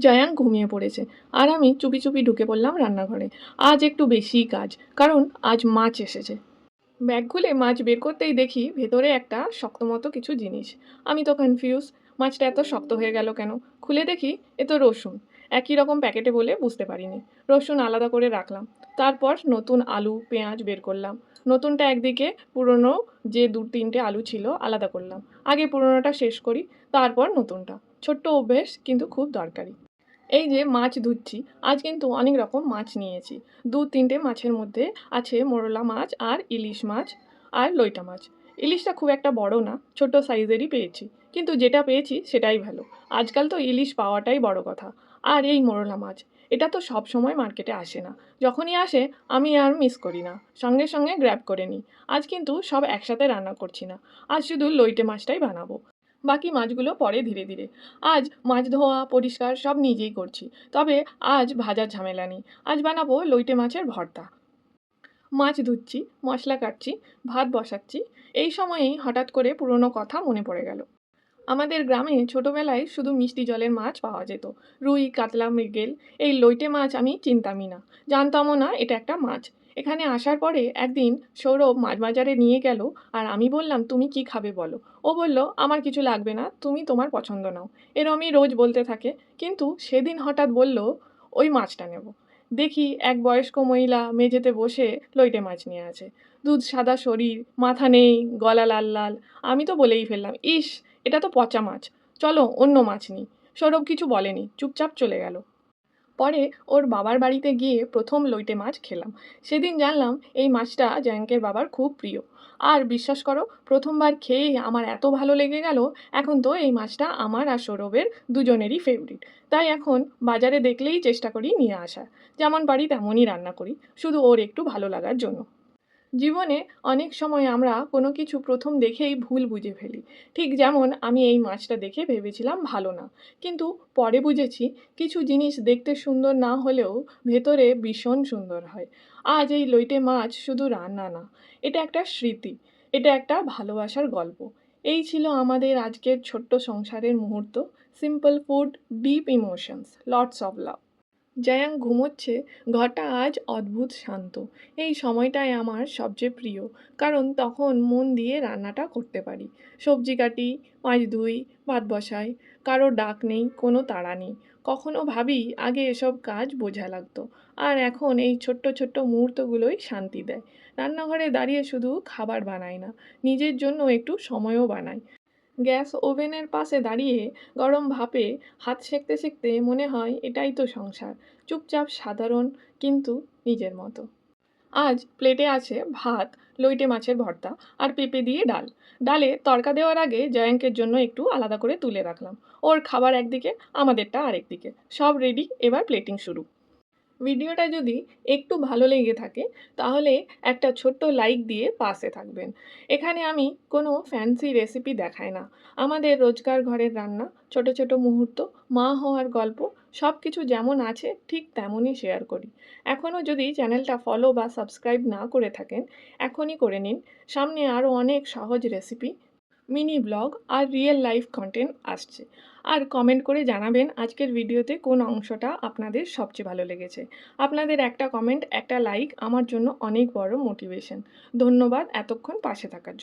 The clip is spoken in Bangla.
জয়ান ঘুমিয়ে পড়েছে। আর আমি চুপি চুপি ঢুকে পড়লাম রান্নাঘরে। আজ একটু বেশিই কাজ, কারণ আজ মাছ এসেছে। ব্যাগ খুলে মাছ বের করতেই দেখি ভেতরে একটা শক্ত মতো কিছু জিনিস। আমি তো কনফিউজ মাছটা এত শক্ত হয়ে গেল কেন? খুলে দেখি এ তো রসুন। একই রকম প্যাকেটে বলে বুঝতে পারিনি। রসুন আলাদা করে রাখলাম। তারপর নতুন আলু, পেঁয়াজ বের করলাম। নতুনটা একদিকে, পুরনো যে দু তিনটে আলু ছিল আলাদা করলাম। আগে পুরনোটা শেষ করি, তারপর নতুনটা। ছোট্ট অভ্যেস, কিন্তু খুব দরকারি। এই যে মাছ ধুচ্ছি আজ কিন্তু অনেক রকম মাছ নিয়েছি। দু তিনটে মাছের মধ্যে আছে মোরলা মাছ আর ইলিশ মাছ আর লইটা মাছ। ইলিশটা খুব একটা বড় না ছোট সাইজেরই পেয়েছি, কিন্তু যেটা পেয়েছি সেটাই ভালো। আজকাল তো ইলিশ পাওয়াটাই বড় কথা। আর এই মোরলা মাছ, এটা তো সব সময় মার্কেটে আসে না। যখনই আসে, আমি আর মিস করি না, সঙ্গে সঙ্গে গ্র্যাব করে নিই। আজ কিন্তু সব একসাথে রান্না করছি না, আজ শুধু লইটে মাছটাই বানাবো। বাকি মাছগুলো পরে ধীরে ধীরে। আজ মাছ ধোয়া, পরিষ্কার সব নিজেই করছি। তবে আজ ভাজার ঝামেলা নেই। আজ বানাবো লইটে মাছের ভর্তা। মাছ ধুচ্ছি, মশলা কাটছি, ভাত বসাচ্ছি। এই সময়েই হঠাৎ করে পুরনো কথা মনে পড়ে গেল। আমাদের গ্রামে ছোটোবেলায় শুধু মিষ্টি জলের মাছ পাওয়া যেত। রুই, কাতলা, মৃগেল, এই লইটে মাছ আমি চিনতামই না। জানতামও না এটা একটা মাছ। এখানে আসার পরে একদিন সৌরভ মাছ বাজারে নিয়ে গেল আর আমি বললাম, তুমি কি খাবে বলো? ও বলল, আমার কিছু লাগবে না, তুমি তোমার পছন্দ নাও। এরমই রোজ বলতে থাকে। কিন্তু সেদিন হঠাৎ বলল, ওই মাছটা নেব। দেখি এক বয়স্ক মহিলা মেঝেতে বসে লইটে মাছ নিয়ে আছে। দুধ, সাদা শরীর, মাথা নেই, গলা লাল লাল। আমি তো বলেই ফেললাম, ইস, এটা তো পচা মাছ। চলো অন্য মাছ নিই। সৌরভ কিছু বলেনি, চুপচাপ চলে গেল। পরে ওর বাবার বাড়িতে গিয়ে প্রথম লইটে মাছ খেলাম। সেদিন জানলাম এই মাছটা জয়ঙ্কের বাবার খুব প্রিয়। আর বিশ্বাস করো, প্রথমবার খেয়েই আমার এত ভালো লেগে গেল, এখন তো এই মাছটা আমার আর সৌরভের দুজনেরই ফেভারিট তাই এখন বাজারে দেখলেই চেষ্টা করি নিয়ে আসার। যেমন পারি তেমনই রান্না করি, শুধু ওর একটু ভালো লাগার জন্য। জীবনে অনেক সময় আমরা কোনো কিছু প্রথম দেখেই ভুল বুঝে ফেলি। ঠিক যেমন আমি এই মাছটা দেখে ভেবেছিলাম ভালো না। কিন্তু পরে বুঝেছি কিছু জিনিস দেখতে সুন্দর না হলেও ভেতরে ভীষণ সুন্দর হয়। আজ এই লইটে মাছ শুধু রান্না না, এটা একটা স্মৃতি, এটা একটা ভালোবাসার গল্প। এই ছিল আমাদের আজকের ছোট্ট সংসারের মুহূর্ত। Simple food deep emotions lots of love জয়াং ঘুমোচ্ছে, ঘরটা আজ অদ্ভুত শান্ত। এই সময়টাই আমার সবচেয়ে প্রিয়, কারণ তখন মন দিয়ে রান্নাটা করতে পারি। সবজি কাটি, মাছ ধুই, ভাত বসাই, কারও ডাক নেই, কোনো তাড়া নেই। কখনো ভাবি আগে এসব কাজ বোঝা লাগতো, আর এখন এই ছোট্ট ছোট্ট মুহূর্তগুলোই শান্তি দেয়। রান্নাঘরে দাঁড়িয়ে শুধু খাবার বানাই না, নিজের জন্য একটু সময়ও বানাই। গ্যাস ওভেনের পাশে দাঁড়িয়ে গরম ভাপে হাত সেঁকতে সেঁকতে মনে হয় এটাই তো সংসার। চুপচাপ সাধারণ কিন্তু নিজের মতো। আজ প্লেটে আছে ভাত, লইটে মাছের ভর্তা আর পেঁপে দিয়ে ডাল। ডালে তড়কা দেওয়ার আগে জয়াঙ্কের জন্য একটু আলাদা করে তুলে রাখলাম। ওর খাবার একদিকে, আমাদেরটা আরেকদিকে। সব রেডি এবার প্লেটিং শুরু। ভিডিওটা যদি একটু ভালো লেগে থাকে, তাহলে একটা ছোট্ট লাইক দিয়ে পাশে থাকবেন। এখানে আমি কোনো ফ্যান্সি রেসিপি দেখাই না। আমাদের রোজকার ঘরের রান্না, ছোট ছোট মুহূর্ত, মা হওয়ার গল্প সব কিছু যেমন আছে, ঠিক তেমনই শেয়ার করি। এখনও যদি চ্যানেলটা ফলো বা সাবস্ক্রাইব না করে থাকেন, এখনই করে নিন। সামনে আরও অনেক সহজ রেসিপি মিনি ব্লগ আর রিয়েল লাইফ কন্টেন্ট আসছে। আর কমেন্ট করে জানাবেন আজকের ভিডিওতে কোন অংশটা আপনাদের সবচেয়ে ভালো লেগেছে। আপনাদের একটা কমেন্ট একটা লাইক আমার জন্য অনেক বড় মোটিভেশন ধন্যবাদ এতক্ষণ পাশে থাকার জন্য।